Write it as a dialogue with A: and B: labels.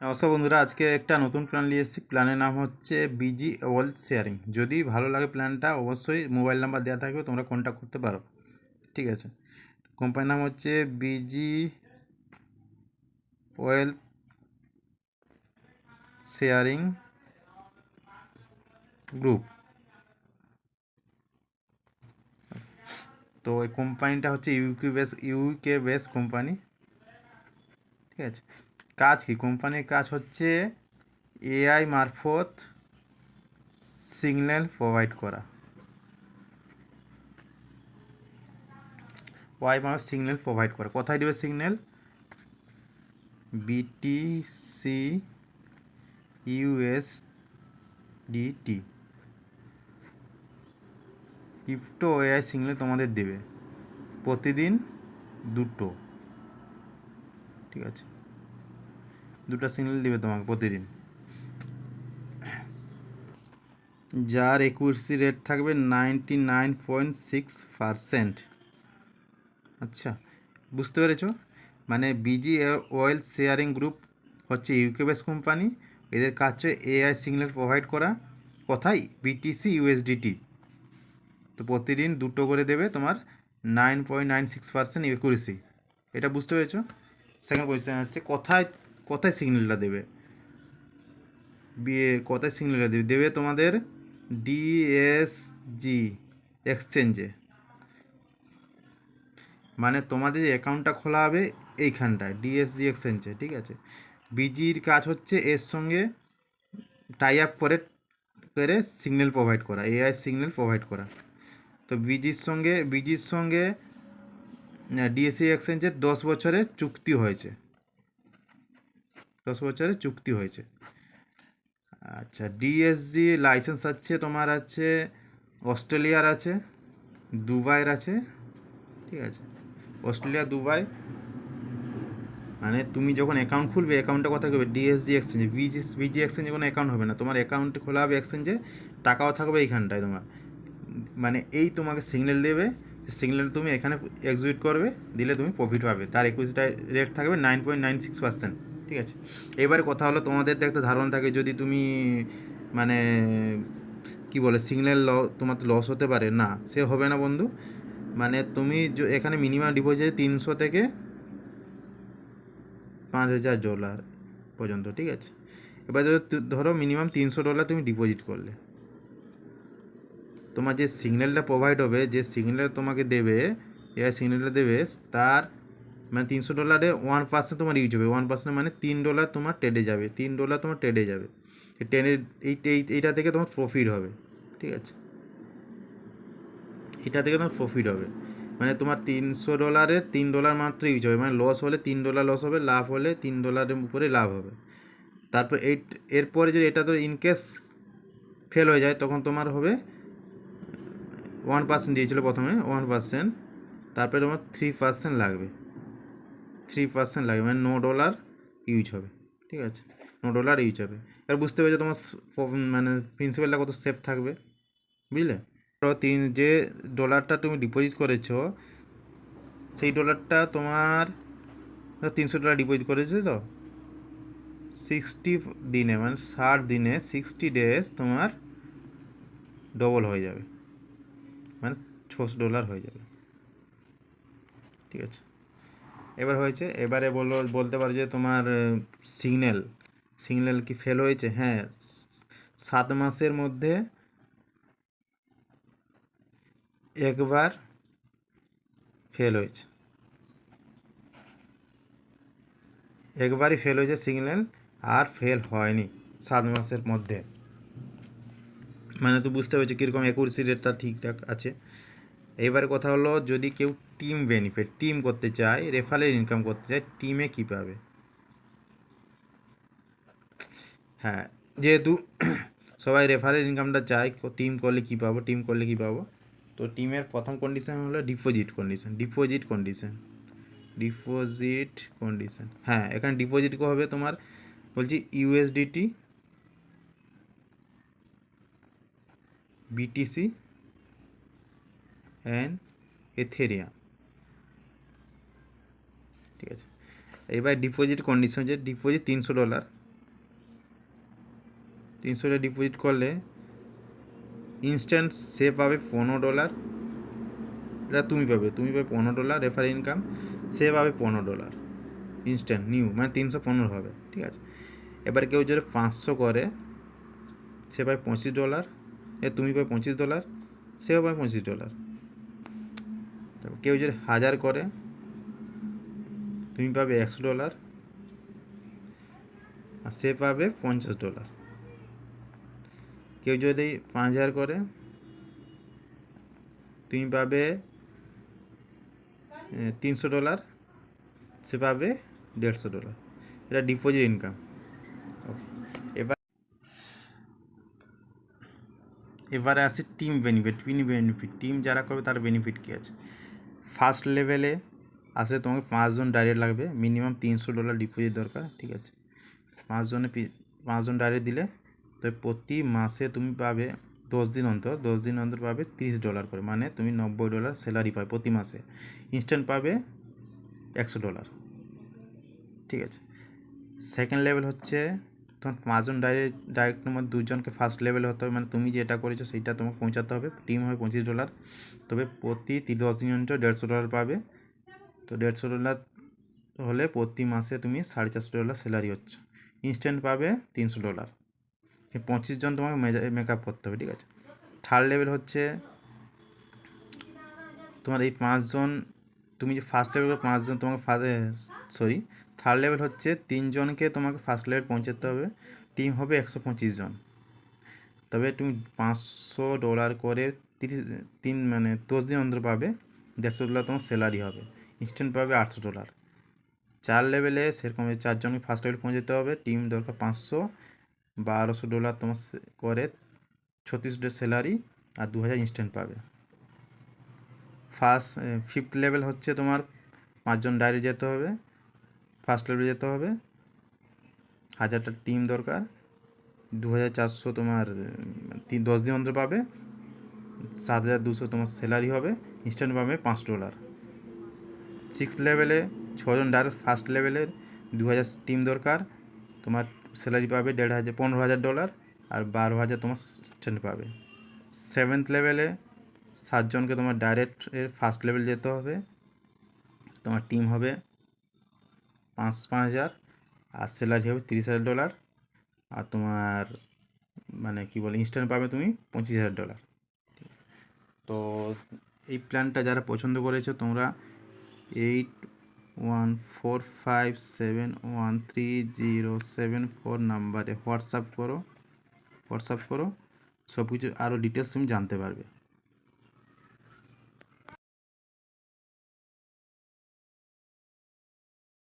A: নমস্কার বন্ধুরা, আজকে একটা নতুন প্ল্যান নিয়ে এসেছি। প্ল্যানের নাম হচ্ছে বিজি ওয়েলথ শেয়ারিং যদি ভালো লাগে প্ল্যানটা অবশ্যই মোবাইল নাম্বার দেওয়া থাকবে, তোমরা কন্ট্যাক্ট করতে পারো। ঠিক আছে? কোম্পানির নাম হচ্ছে বিজি ওয়েলথ শেয়ারিং গ্রুপ তো এই কোম্পানিটা হচ্ছে UK base UK base company ঠিক আছে? কাজ কি? কোম্পানির কাজ হচ্ছে এআই মারফত সিগন্যাল প্রোভাইড করা। ওয়াই মারফত সিগন্যাল প্রোভাইড করা। কোথায় দেবে signal BTC USDT crypto AI signal তোমাদের দেবে। প্রতিদিন দুটো। ঠিক আছে? দুটো সিগন্যাল দিবে তোমাকে প্রতিদিন। যার একুরেসি রেট থাকবে ninety nine point six percent আচ্ছা বুঝতে পেরেছ? মানে বিজি ওয়েল শেয়ারিং গ্রুপ হচ্ছে ইউকে বেস কোম্পানি এদের কাজ হচ্ছে এআই সিগন্যাল প্রোভাইড করা। কোথায় বিটিসি ইউএসডিটি তো প্রতিদিন দুটো করে দেবে তোমার nine point nine six percent এটা বুঝতে পেরেছ? সেকেন্ড কোয়েশ্চেন হচ্ছে, কোথায় কোথায় সিগন্যালটা দেবে? বিয়ে কোথায় সিগন্যালটা দেবে? দেবে তোমাদের ডিএসজি এক্সচেঞ্জে মানে তোমাদের অ্যাকাউন্টটা খোলা হবে এইখানটায় ডিএসজি এক্সচেঞ্জে ঠিক আছে? বিজির কাজ হচ্ছে এর সঙ্গে টাই আপ করে করে সিগন্যাল প্রোভাইড করা এআই সিগন্যাল প্রোভাইড করা। তো বিজির সঙ্গে বিজির সঙ্গে ডিএসসি এক্সচেঞ্জের দশ বছরের চুক্তি হয়েছে। দশ বছরের চুক্তি হয়েছে। আচ্ছা ডিএসজি লাইসেন্স আছে তোমার আছে, অস্ট্রেলিয়ার আছে, দুবাইয়ের আছে, ঠিক আছে। অস্ট্রেলিয়া, দুবাই মানে তুমি যখন অ্যাকাউন্ট খুলবে অ্যাকাউন্টটা কথা করবে ডিএসজি এক্সচেঞ্জে বিজি বিজি এক্সচেঞ্জে কোনো অ্যাকাউন্ট হবে না। তোমার অ্যাকাউন্ট খোলা হবে এক্সচেঞ্জে টাকাও থাকবে এইখানটায় তোমার। মানে এই তোমাকে সিগন্যাল দেবে সিগন্যাল তুমি এখানে এক্সিকিউট করবে, দিলে তুমি প্রফিট পাবে। তার একুশটা রেট থাকবে nine point nine six percent ঠিক আছে? এবারে কথা হলো তোমাদের তো একটা ধারণা থাকে, যদি তুমি মানে কি বলে সিগন্যাল ল, তোমার তো লস হতে পারে। না, সে হবে না বন্ধু। মানে তুমি এখানে মিনিমাম ডিপোজিট তিনশো থেকে পাঁচ হাজার ডলার পর্যন্ত, ঠিক আছে? এবার তু- ধরো মিনিমাম তিনশো ডলার তুমি ডিপোজিট করলে। তোমার যে সিগন্যালটা প্রোভাইড হবে, যে সিগন্যাল তোমাকে দেবে এআই সিগন্যালটা দেবে, তার মানে তিনশো ডলারে ওয়ান পার্সেন্ট তোমার ইউজ হবে। ওয়ান পার্সেন্ট মানে তিন ডলার তোমার ট্রেডে যাবে। তিন ডলার তোমার ট্রেডে যাবে। টেনের এই- এইটা থেকে তোমার প্রফিট হবে। ঠিক আছে? এটা থেকে তোমার প্রফিট হবে। মানে তোমার তিনশো ডলারে তিন ডলার মাত্র ইউজ হবে। মানে লস হলে তিন ডলার লস হবে, লাভ হলে তিন ডলারের উপরে লাভ হবে। তারপর এই, এরপরে যদি এটা তো ইনকেস ফেল হয়ে যায়, তখন তোমার হবে ওয়ান পার্সেন্ট দিয়েছিল প্রথমে ওয়ান পার্সেন্ট তারপরে তোমার থ্রি পার্সেন্ট লাগবে। থ্রি পার্সেন্ট লাগবে মানে নো ডলার ইউজ হবে, ঠিক আছে? নো ডলার ইউজ হবে। এবার বুঝতে পেরেছ তোমার মানে প্রিন্সিপালটা কত সেফ থাকবে, বুঝলে? তিন, যে ডলারটা তুমি ডিপোজিট করেছ, সেই ডলারটা তোমার তিনশো ডলার ডিপোজিট করেছ তো? সিক্সটি দিনে মানে ষাট দিনে সিক্সটি ডেজ তোমার ডবল হয়ে যাবে। মানে ছশো ডলার হয়ে যাবে। ঠিক আছে? এবার হয়েছে, এবারে বলো, বলতে পারো যে তোমার সিগন্যাল সিগন্যাল কি ফেল হয়েছে? হ্যাঁ সাত মাসের মধ্যে একবার ফেল হয়েছে। একবারই ফেল হয়েছে সিগন্যাল আর ফেল হয়নি সাত মাসের মধ্যে। মানে তো বুঝতে পেরেছি কীরকম একুরেসি রেটটা ঠিকঠাক আছে। এবারে কথা হলো, যদি কেউ টিম বেনিফিট টিম করতে চায় রেফারেল ইনকাম করতে চায় টিমে কী পাবে? হ্যাঁ যেহেতু সবাই রেফারেল ইনকামটা চায় টিম করলে কী পাবো টিম করলে কী পাবো? তো টিমের প্রথম কন্ডিশন হলো deposit condition deposit condition deposit condition হ্যাঁ এখানে ডিপোজিট হবে তোমার, বলছি ইউএসডিটি বিটিসি অ্যান্ড এথেরিয়াম ঠিক আছে। এবার ডিপোজিট কন্ডিশন যে ডিপোজিট তিনশো ডলার তিনশো টাকা ডিপোজিট করলে ইনস্ট্যান্ট সে পাবে পনেরো ডলার এটা তুমি পাবে তুমি পাবে পনেরো ডলার রেফার ইনকাম সে পাবে পনেরো ডলার ইনস্ট্যান্ট নিউ মানে তিনশো পনেরো হবে, ঠিক আছে। এবার কেউ যদি পাঁচশো করে, সে পায় পঁচিশ ডলার এ, তুমি পাবে পঁচিশ ডলার সেও পাবে পঁচিশ ডলার তারপর কেউ যদি হাজার করে, তুমি পাবে একশো ডলার আর সে পাবে পঞ্চাশ ডলার। কেউ যদি পাঁচ হাজার করে, তুমি পাবে তিনশো ডলার, সে পাবে দেড়শো ডলার। এটা ডিপোজিট ইনকাম এবার এবারে আসি team benefit team benefit team যারা করবে তার বেনিফিট কী আছে? ফার্স্ট লেভেলে আসে তোমাকে পাঁচজন ডাইরেক্ট লাগবে। মিনিমাম তিনশো ডলার ডিপোজিট দরকার, ঠিক আছে? পাঁচজনে পাঁচজন ডাইরেক্ট দিলে তো প্রতি মাসে তুমি পাবে দশ দিন অন্তর, দশ দিন অন্তর পাবে তিরিশ ডলার করে। মানে তুমি নব্বই ডলার স্যালারি পাবে প্রতি মাসে। ইনস্ট্যান্ট পাবে একশো ডলার ঠিক আছে? সেকেন্ড লেভেল হচ্ছে তোমার পাঁচজন ডাইরেক্ট ডাইরেক্ট তোমার দুজনকে ফার্স্ট লেভেলে হতে হবে। মানে তুমি যেটা করেছ সেইটা তোমাকে পৌঁছাতে হবে। টিম হবে পঁচিশ ডলার তবে প্রতি দশ দিন অন্তর দেড়শো ডলার পাবে। তো দেড়শো ডলার হলে প্রতি মাসে তুমি সাড়ে চারশো ডলার স্যালারি হচ্ছে। ইনস্ট্যান্ট পাবে তিনশো ডলার। পঁচিশ জন তোমাকে মেকআপ করতে হবে, ঠিক আছে? থার্ড লেভেল হচ্ছে তোমার এই পাঁচজন তুমি যে ফার্স্ট লেভেল পাঁচজন তোমাকে সরি থার্ড লেভেল হচ্ছে তিনজনকে তোমাকে ফার্স্ট লেভেল পৌঁছাতে হবে। টিম হবে একশো পঁচিশ জন। তবে তুমি পাঁচশো ডলার করে তিরিশ, তিন মানে দশ দিন অন্তর পাবে, দেড়শো ডলার তোমার স্যালারি হবে। ইনস্ট্যান্ট পাবে আটশো ডলার। চার লেভেলে সেরকম চারজনকে ফার্স্ট লেভেল পৌঁছাতে হবে টিম দরকার পাঁচশো, বারোশো ডলার তোমার করে ছত্রিশ ডলার স্যালারি আর দু হাজার ইনস্ট্যান্ট পাবে। ফার্স্ট ফিফথ লেভেল হচ্ছে তোমার পাঁচজন ডাইরে যেতে হবে ফার্স্ট লেভেলে যেতে হবে। হাজারটা টিম দরকার। দু হাজার চারশো তোমার দশ দিন অন্তর পাবে। সাত হাজার দুশো তোমার স্যালারি হবে ইনস্ট্যান্ট পাবে পাঁচ ডলার সিক্স লেভেলে ছজন ডাইরেক্ট ফার্স্ট লেভেলের দু হাজার টিম দরকার, তোমার স্যালারি পাবে দেড় হাজার, পনেরো হাজার ডলার আর বারো হাজার তোমার স্ট্যান্ড পাবে। সেভেন্থ লেভেলে সাতজনকে তোমার ডাইরেক্ট ফার্স্ট লেভেল যেতে হবে, তোমার টিম হবে পাঁচ পাঁচ হাজার আর স্যালারি হবে তিরিশ হাজার ডলার আর তোমার মানে কি বলে ইনস্ট্যান্ট পাবে তুমি পঁচিশ হাজার ডলার তো এই প্ল্যানটা যারা পছন্দ করেছ, তোমরা eight one four five seven one three zero seven four নাম্বারে হোয়াটসঅ্যাপ করো হোয়াটসঅ্যাপ করো সব কিছু আরও ডিটেলস তুমি জানতে পারবে।